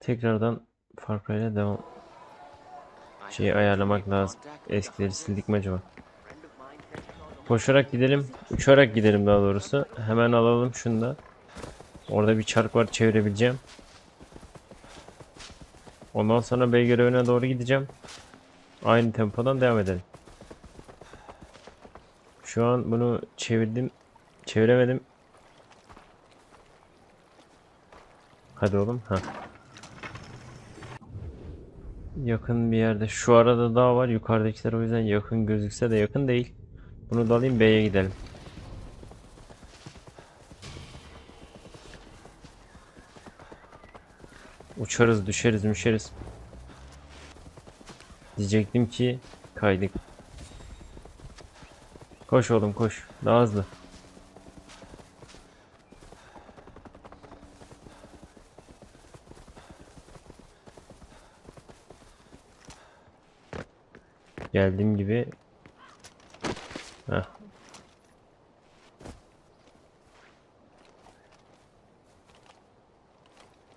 Tekrardan Far Cry'le devam. Şeyi ayarlamak lazım. Eskileri sildik mi acaba? Koşarak gidelim. Uçarak gidelim daha doğrusu. Hemen alalım şunu da. Orada bir çark var çevirebileceğim. Ondan sonra B görevine doğru gideceğim. Aynı tempodan devam edelim. Şu an bunu çevirdim. Çeviremedim. Hadi oğlum. Ha. Yakın bir yerde. Şu arada dağ var. Yukarıdakiler o yüzden yakın gözükse de yakın değil. Bunu da alayım B'ye gidelim. Uçarız, düşeriz, müşeriz. Diyecektim ki kaydık. Koş oğlum koş. Daha hızlı. Geldiğim gibi Heh.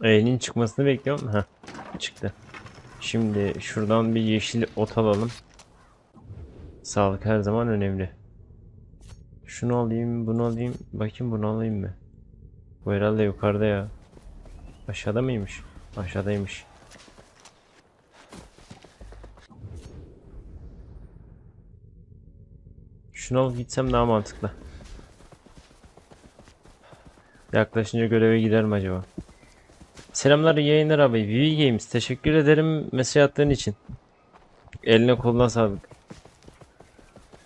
E'nin çıkmasını bekliyorum. Heh. Çıktı. Şimdi şuradan bir yeşil ot alalım. Sağlık her zaman önemli. Şunu alayım, bunu alayım. Bakayım bunu alayım mı? Bu herhalde yukarıda ya. Aşağıda mıymış? Aşağıdaymış. Şunu alıp gitsem daha mantıklı. Yaklaşınca göreve gider mi acaba? Selamlar yayınlar abi. VV Games teşekkür ederim mesaj attığın için. Eline koluna sağlık.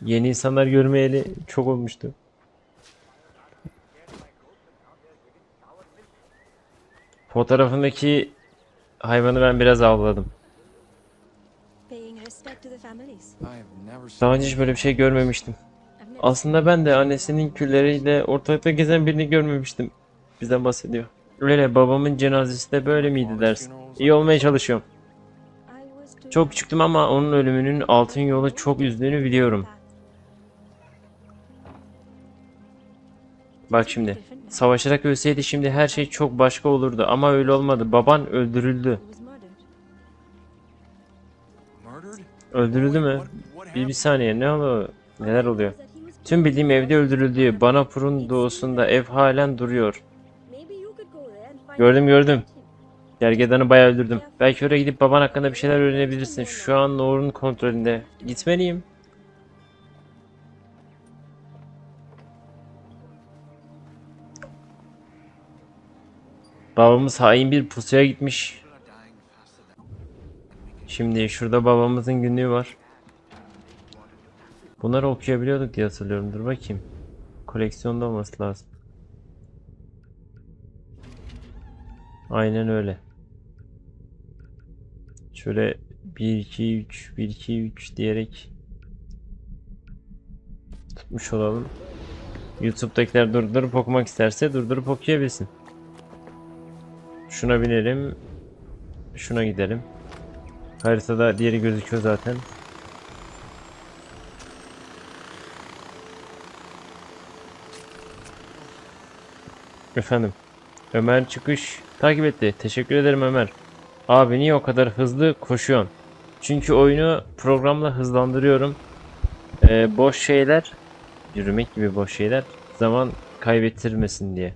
Yeni insanlar görmeyeli çok olmuştu. Fotoğrafındaki hayvanı ben biraz avladım. Daha önce hiç böyle bir şey görmemiştim. Aslında ben de annesinin külleriyle ortalıkta gezen birini görmemiştim. Bizden bahsediyor. Öyle babamın cenazesi de böyle miydi dersin. İyi olmaya çalışıyorum. Çok küçüktüm ama onun ölümünün altın yolu çok üzdüğünü biliyorum. Bak şimdi. Savaşarak ölseydi şimdi her şey çok başka olurdu ama öyle olmadı. Baban öldürüldü. Öldürüldü mü? Bir, bir saniye ne oluyor? Neler oluyor? Tüm bildiğim evde öldürüldü. Banapur'un doğusunda ev halen duruyor. Gördüm gördüm. Gergedan'ı bayağı öldürdüm. Belki oraya gidip baban hakkında bir şeyler öğrenebilirsin. Şu an Nour'un kontrolünde. Gitmeliyim. Babamız hain bir pusuya gitmiş. Şimdi şurada babamızın günlüğü var. Bunları okuyabiliyorduk diye hatırlıyorum. Dur bakayım. Koleksiyonda olması lazım. Aynen öyle. Şöyle 1 2 3 1 2 3 diyerek tutmuş olalım. YouTube'dakiler durdurup okumak isterse durdurup okuyabilsin. Şuna binelim. Şuna gidelim. Haritada diğeri gözüküyor zaten. Efendim. Ömer çıkış takip etti. Teşekkür ederim Ömer. Abi niye o kadar hızlı koşuyorsun? Çünkü oyunu programla hızlandırıyorum. Ee, boş şeyler, yürümek gibi boş şeyler zaman kaybettirmesin diye.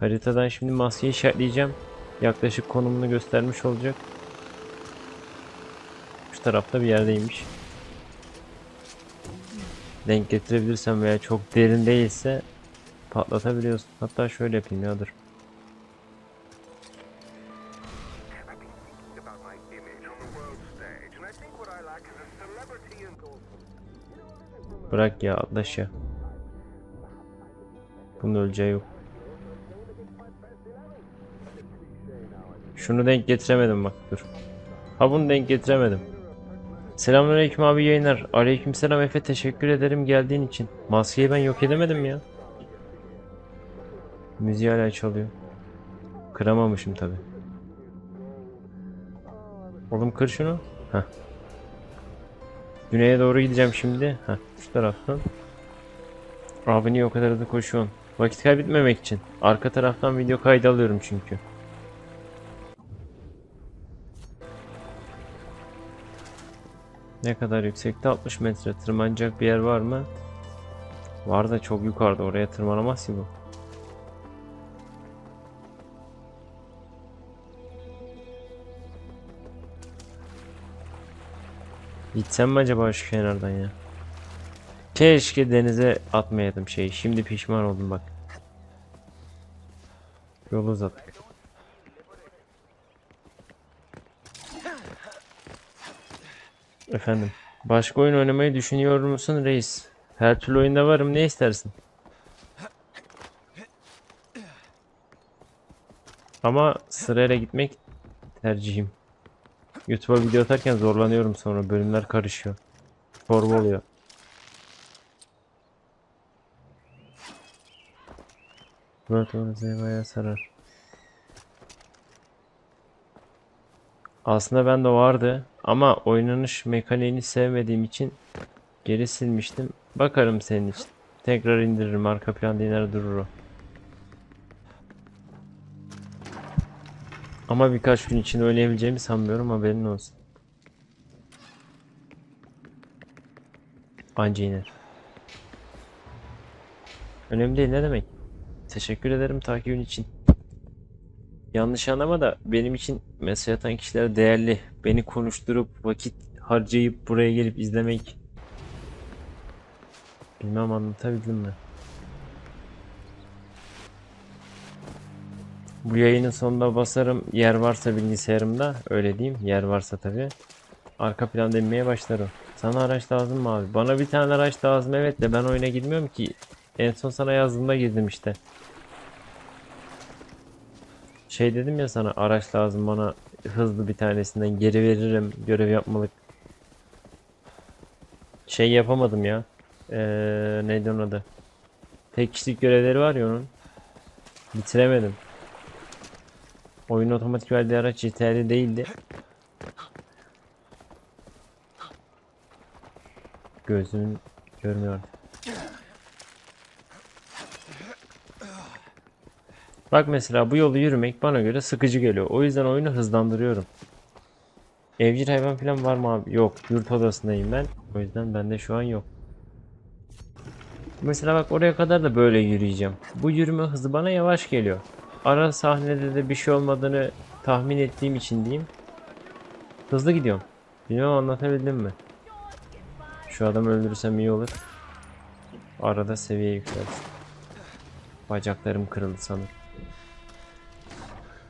Haritadan şimdi maskeyi işaretleyeceğim. Yaklaşık konumunu göstermiş olacak. Şu tarafta bir yerdeymiş. Denk getirebilirsem veya çok derin değilse patlatabiliyorsun. Hatta şöyle yapayım ya dur. Bırak ya atlaş ya. Bunun öleceği yok. Şunu denk getiremedim bak dur. Ha bunu denk getiremedim. Selamünaleyküm abi yayınlar. Aleykümselam Efe teşekkür ederim geldiğin için. Maskeyi ben yok edemedim ya. Müziği hala çalıyor. Kıramamışım tabi. Oğlum kır şunu. Heh. Güneye doğru gideceğim şimdi. Heh, şu taraftan. Abi niye o kadar da koşuyorsun? Vakit kaybetmemek için. Arka taraftan video kaydı alıyorum çünkü. Ne kadar yüksekte? 60 metre. Tırmanacak bir yer var mı? Var da çok yukarıda. Oraya tırmanamaz ki bu. Gitsem mi acaba şu kenardan ya? Keşke denize atmayaydım şeyi. Şimdi pişman oldum bak. Yolu uzattık. Efendim. Başka oyun oynamayı düşünüyor musun reis? Her türlü oyunda varım. Ne istersin? Ama sırayla gitmek tercihim. YouTube'a video atarken zorlanıyorum sonra. Bölümler karışıyor. Çorba oluyor. Murat orası bayağı sarar. Aslında ben de vardı ama oynanış mekaniğini sevmediğim için geri silmiştim. Bakarım senin için. Tekrar indiririm. Arka planda iner durur o. Ama birkaç gün için oynayabileceğimi sanmıyorum haberin olsun. Anca iner. Önemli değil ne demek. Teşekkür ederim takibin için. Yanlış anlama da benim için mesaj atan kişiler değerli. Beni konuşturup vakit harcayıp buraya gelip izlemek. Bilmem anlatabildim mi? Bu yayının sonunda basarım. Yer varsa bilgisayarımda. Öyle diyeyim. Yer varsa tabi. Arka planda inmeye başlarım. Sana araç lazım mı abi? Bana bir tane araç lazım evet de ben oyuna girmiyorum ki. En son sana yazdığımda girdim işte. Şey dedim ya sana araç lazım bana hızlı bir tanesinden geri veririm görev yapmalık. Şey yapamadım ya. Ee, neydi onun adı? Tek kişilik görevleri var ya onun. Bitiremedim. Oyun otomatik verdiği araç yeterli değildi. Gözüm görmüyor. Bak mesela bu yolu yürümek bana göre sıkıcı geliyor. O yüzden oyunu hızlandırıyorum. Evcil hayvan falan var mı abi? Yok. Yurt odasındayım ben. O yüzden bende şu an yok. Mesela bak oraya kadar da böyle yürüyeceğim. Bu yürüme hızı bana yavaş geliyor. Ara sahnede de bir şey olmadığını tahmin ettiğim için diyeyim. Hızlı gidiyorum. Bilmem anlatabildim mi? Şu adamı öldürürsem iyi olur. Arada seviye yükselsin. Bacaklarım kırıldı sanırım.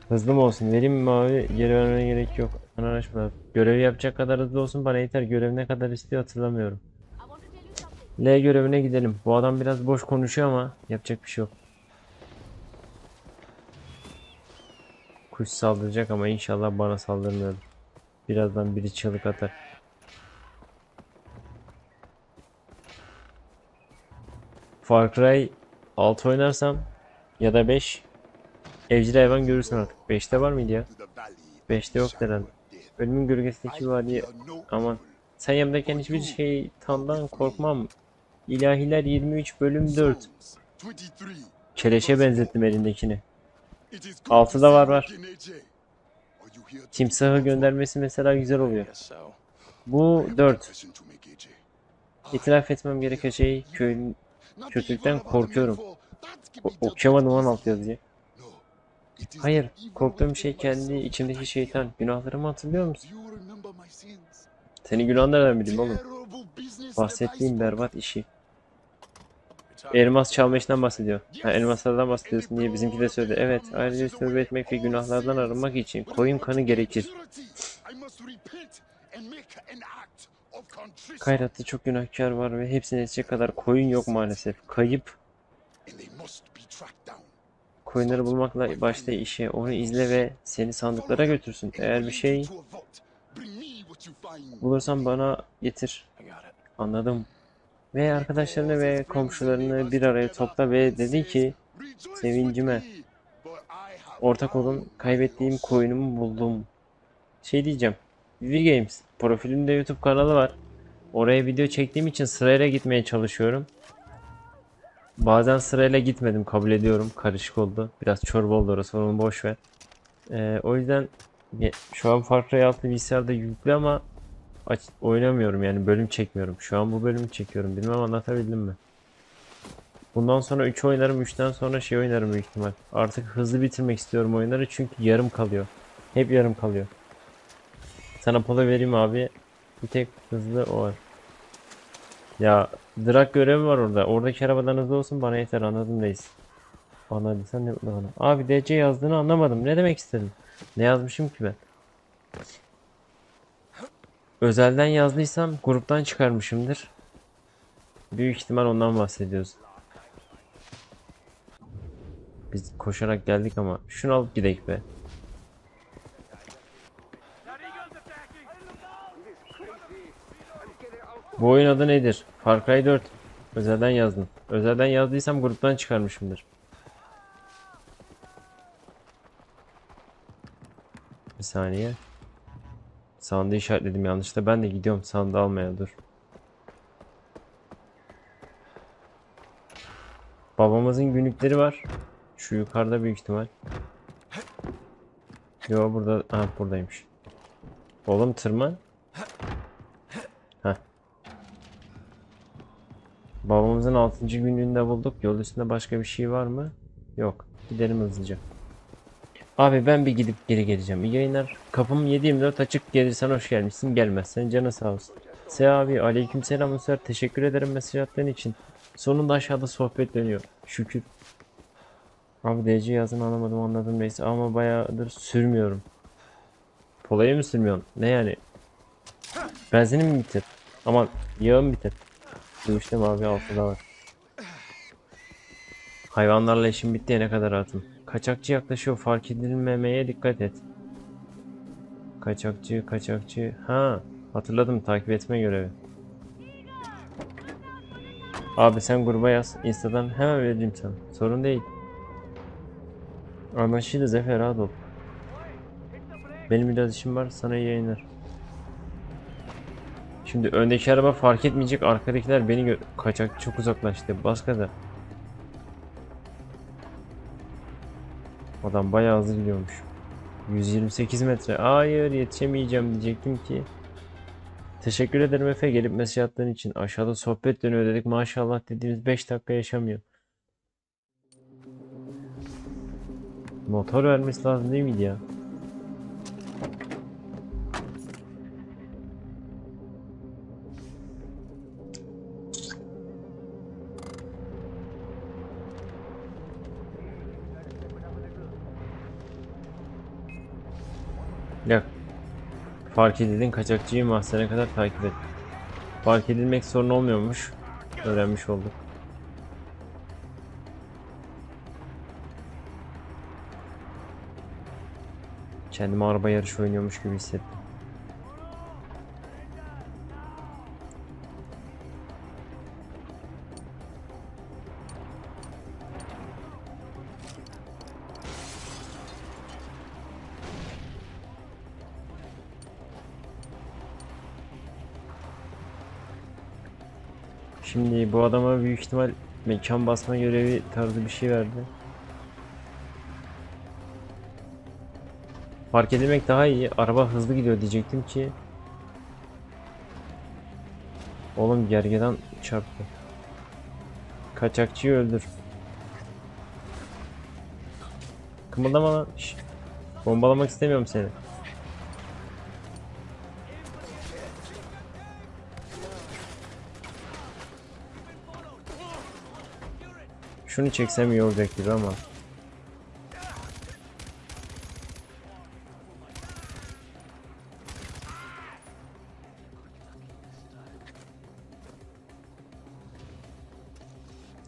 Hızlı mı olsun? Vereyim mi abi? Geri vermene gerek yok. Bana araşma. Görevi yapacak kadar hızlı olsun bana yeter. Görev ne kadar istiyor hatırlamıyorum. L görevine gidelim. Bu adam biraz boş konuşuyor ama yapacak bir şey yok. Kuş saldıracak ama inşallah bana saldırmıyordur. Birazdan biri çığlık atar. Far Cry 6 oynarsam ya da 5 evcil hayvan görürsün artık. 5'te var mıydı ya? 5'te yok herhalde. Ölümün gölgesindeki vadiye aman. Sen yanımdayken hiçbir şeytandan korkmam. İlahiler 23 bölüm 4. Keleşe benzettim elindekini. Altıda var var. Timsahı göndermesi mesela güzel oluyor. Bu 4. İtiraf etmem gereken şey köyün kötülükten korkuyorum. O- okuyamadım lan alt yazıyı. Hayır, korktuğum şey kendi içimdeki şeytan. Günahlarımı hatırlıyor musun? Senin günahın nereden bileyim oğlum? Bahsettiğim berbat işi. Elmas çalma işinden bahsediyor. Ha, elmaslardan bahsediyorsun diye bizimki de söyledi. Evet, ayrıca tövbe etmek ve günahlardan arınmak için koyun kanı gerekir. Kayratta çok günahkar var ve hepsini edecek kadar koyun yok maalesef. Kayıp koyunları bulmakla başla işe. Onu izle ve seni sandıklara götürsün. Eğer bir şey bulursan bana getir. Anladım. Ve arkadaşlarını ve komşularını bir araya topla ve dedi ki sevincime ortak olun kaybettiğim koyunumu buldum. Şey diyeceğim. Vivi Games profilimde YouTube kanalı var. Oraya video çektiğim için sırayla gitmeye çalışıyorum. Bazen sırayla gitmedim kabul ediyorum. Karışık oldu. Biraz çorba oldu orası onu boş ver. Ee, o yüzden şu an Far Cry 6 bilgisayarda yüklü ama aç oynamıyorum yani bölüm çekmiyorum. Şu an bu bölümü çekiyorum. Bilmem anlatabildim mi? Bundan sonra 3 oynarım. 3'ten sonra şey oynarım büyük ihtimal. Artık hızlı bitirmek istiyorum oyunları çünkü yarım kalıyor. Hep yarım kalıyor. Sana polo vereyim abi. Bir tek hızlı o var. Ya drag görevi var orada. Oradaki arabadan hızlı olsun bana yeter anladım reis. Anladıysan ne mutlu bana. Abi DC yazdığını anlamadım. Ne demek istedin? Ne yazmışım ki ben? Özelden yazdıysam gruptan çıkarmışımdır. Büyük ihtimal ondan bahsediyoruz. Biz koşarak geldik ama şunu alıp gidelim be. Bu oyun adı nedir? Far Cry 4. Özelden yazdım. Özelden yazdıysam gruptan çıkarmışımdır. Bir saniye. Sandığı işaretledim yanlışlıkla. Ben de gidiyorum sandığı almaya dur. Babamızın günlükleri var. Şu yukarıda büyük ihtimal. Yo burada. Ha buradaymış. Oğlum tırman. Heh. Babamızın 6. günlüğünde bulduk. Yol üstünde başka bir şey var mı? Yok. Gidelim hızlıca. Abi ben bir gidip geri geleceğim. İyi yayınlar. Kapım 724 açık. Gelirsen hoş gelmişsin. Gelmezsen canı sağ olsun. Se abi aleykümselam Üser. Teşekkür ederim mesaj attığın için. Sonunda aşağıda sohbet dönüyor. Şükür. Abi DC yazını anlamadım anladım neyse ama bayağıdır sürmüyorum. Polayı mı sürmüyorsun? Ne yani? Benzinim mi bitir? Aman yağım bitir. Dövüştem abi altıda var. Hayvanlarla işim bitti ne kadar rahatım. Kaçakçı yaklaşıyor fark edilmemeye dikkat et. Kaçakçı kaçakçı. Ha hatırladım takip etme görevi. Abi sen gruba yaz. Insta'dan hemen vereyim sana. Sorun değil. Anlaşıldı Zafer rahat ol. Benim biraz işim var sana iyi yayınlar. Şimdi öndeki araba fark etmeyecek arkadakiler beni kaçak çok uzaklaştı. Bas gaza. Adam bayağı hızlı gidiyormuş. 128 metre. Hayır yetişemeyeceğim diyecektim ki. Teşekkür ederim Efe gelip mesaj attığın için. Aşağıda sohbet dönüyor dedik. Maşallah dediğimiz 5 dakika yaşamıyor. Motor vermesi lazım değil miydi ya? Fark edildin kaçakçıyı mahzene kadar takip et. Fark edilmek sorun olmuyormuş. Öğrenmiş olduk. Kendimi araba yarışı oynuyormuş gibi hissettim. Bu adama büyük ihtimal mekan basma görevi tarzı bir şey verdi. Fark edilmek daha iyi. Araba hızlı gidiyor diyecektim ki. Oğlum gergedan çarptı. Kaçakçıyı öldür. Kımıldama lan. Şş. Bombalamak istemiyorum seni. Şunu çeksem iyi olacak gibi ama.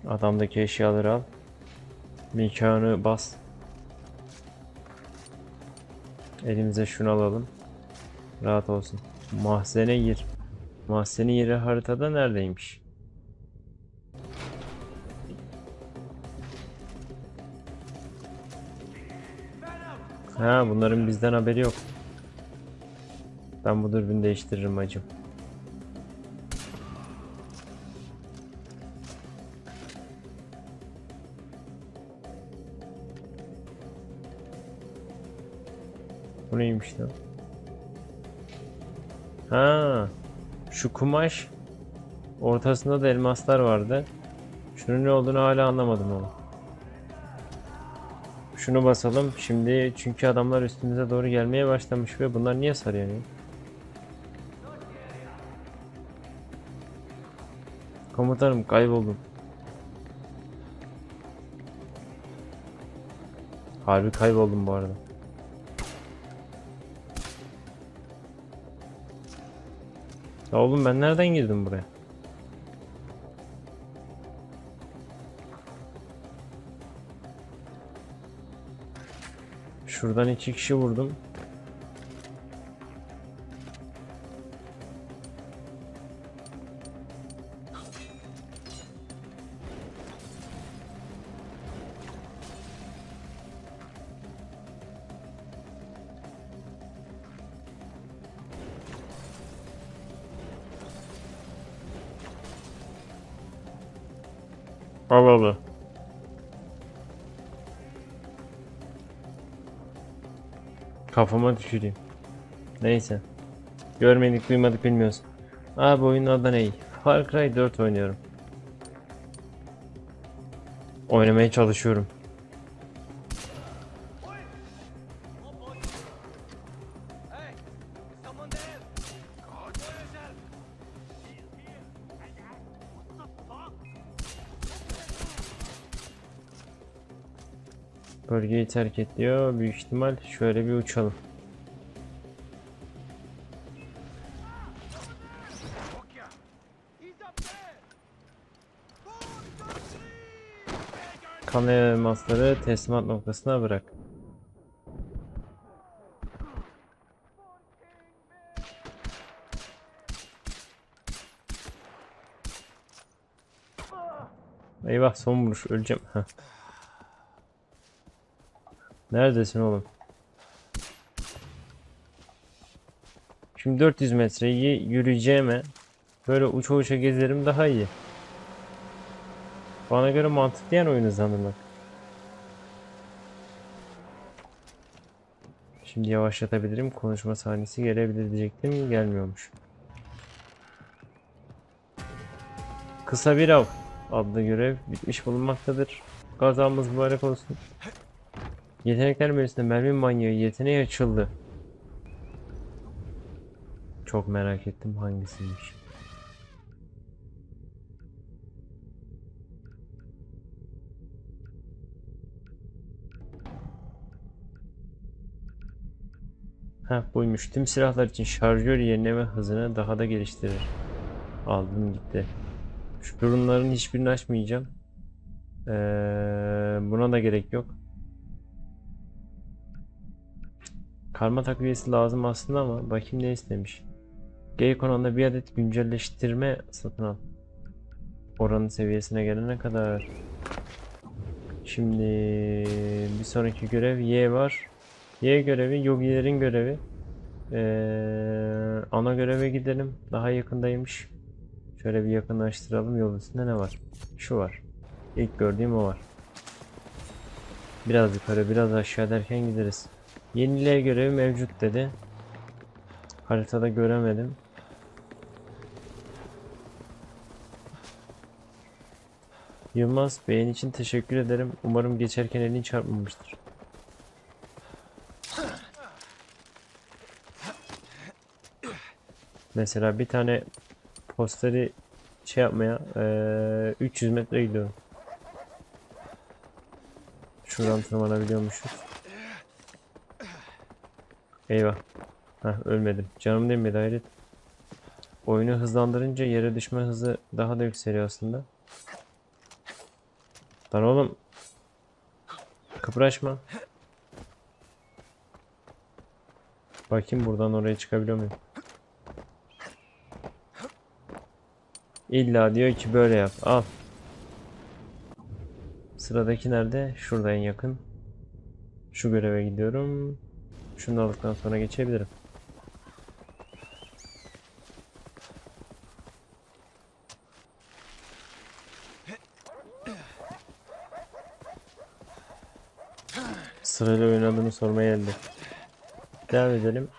Adamdaki eşyaları al. Mekanı bas. Elimize şunu alalım. Rahat olsun. Mahzene gir. Mahzenin yeri haritada neredeymiş? Ha bunların bizden haberi yok. Ben bu dürbünü değiştiririm acım. Bu neymiş lan? Ha. Şu kumaş ortasında da elmaslar vardı. Şunun ne olduğunu hala anlamadım ama. Şunu basalım şimdi çünkü adamlar üstümüze doğru gelmeye başlamış ve bunlar niye sarı yanıyor? Komutanım kayboldum. Harbi kayboldum bu arada. Ya oğlum ben nereden girdim buraya? Şuradan iki kişi vurdum. Kafama tüküreyim. Neyse. Görmedik, duymadık, bilmiyoruz. Abi oyunun adı ne? Far Cry 4 oynuyorum. Oynamaya çalışıyorum. Bölgeyi terk et diyor. Büyük ihtimal şöyle bir uçalım. Kanaya elmasları teslimat noktasına bırak. Eyvah son vuruş öleceğim. Neredesin oğlum? Şimdi 400 metreyi yürüyeceğime böyle uça uça gezerim daha iyi. Bana göre mantıklı yani oyun hızlandırmak. Şimdi yavaşlatabilirim. Konuşma sahnesi gelebilir diyecektim. Gelmiyormuş. Kısa bir av adlı görev bitmiş bulunmaktadır. Kazamız mübarek olsun. Yetenekler menüsünde mermi manyağı yeteneği açıldı. Çok merak ettim hangisiymiş. Heh buymuş. Tüm silahlar için şarjör yenileme hızını daha da geliştirir. Aldım gitti. Şu durumların hiçbirini açmayacağım. Ee, buna da gerek yok. Karma takviyesi lazım aslında ama bakayım ne istemiş. G konumda bir adet güncelleştirme satın al. Oranın seviyesine gelene kadar. Şimdi bir sonraki görev Y var. Y görevi Yogilerin görevi. Ee, ana göreve gidelim. Daha yakındaymış. Şöyle bir yakınlaştıralım. Yol üstünde ne var? Şu var. İlk gördüğüm o var. Biraz yukarı biraz aşağı derken gideriz. Yeniliğe görevi mevcut dedi. Haritada göremedim. Yılmaz beğen için teşekkür ederim. Umarım geçerken elin çarpmamıştır. Mesela bir tane posteri şey yapmaya eee, 300 metre gidiyorum. Şuradan tırmanabiliyormuşuz. Eyvah. Heh, ölmedim. Canım değmedi hayret. Oyunu hızlandırınca yere düşme hızı daha da yükseliyor aslında. Lan oğlum. Kıpraşma. Bakayım buradan oraya çıkabiliyor muyum? İlla diyor ki böyle yap. Al. Sıradaki nerede? Şurada en yakın. Şu göreve gidiyorum. Şunu aldıktan sonra geçebilirim. Sırayla oynadığını sormaya geldi. Devam edelim.